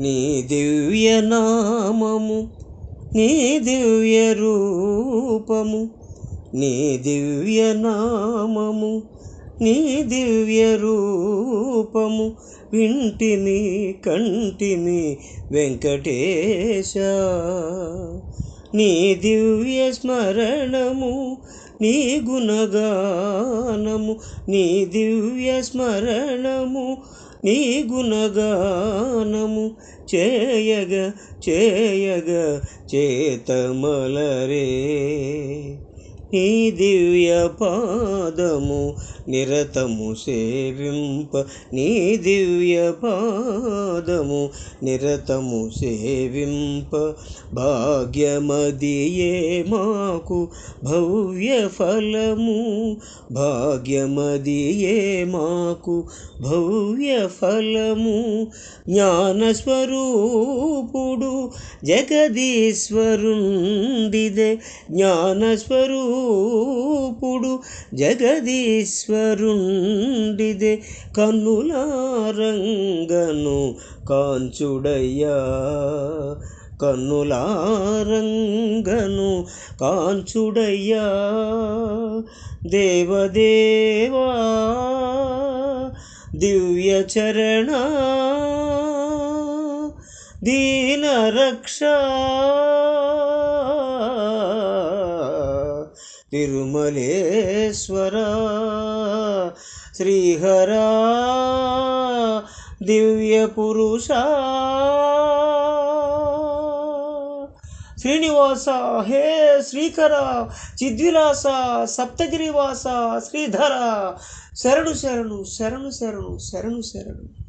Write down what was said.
నీ దివ్య నామము నీ దివ్య రూపము నీ దివ్య నామము నీ దివ్య రూపము వింటిమి కంటిమి వెంకటేశ. నీ దివ్య స్మరణము నీ గుణగానము నీ దివ్య స్మరణము నీ గుణగానము చేయగ చేయగ చేతమలరే. నీ దివ్య పాదము నిరతము సేవింప. నీ దివ్య పాదము నిరతము సేవింప. భాగ్యమదియే మాకు భవ్య ఫలము. భాగ్యమదియే మాకు భవ్య ఫలము. జ్ఞానస్వరూపుడు జగదీశ్వరుండిదే. జ్ఞానస్వరూపుడు జగదీశ్వరుండిదే. కన్నులారంగను కాంచుడయ్యా. కన్నులారంగను కాంచుడయ్యా. దేవదేవా దివ్య చరణ దీన రక్ష తిరుమలేశ్వర శ్రీహరా దివ్య పురుష. శ్రీనివాస హే శ్రీకర చిద్విలాస సప్తగిరివాస శ్రీధర. శరణు శరణు శరణు శరణు శరణు శరణు.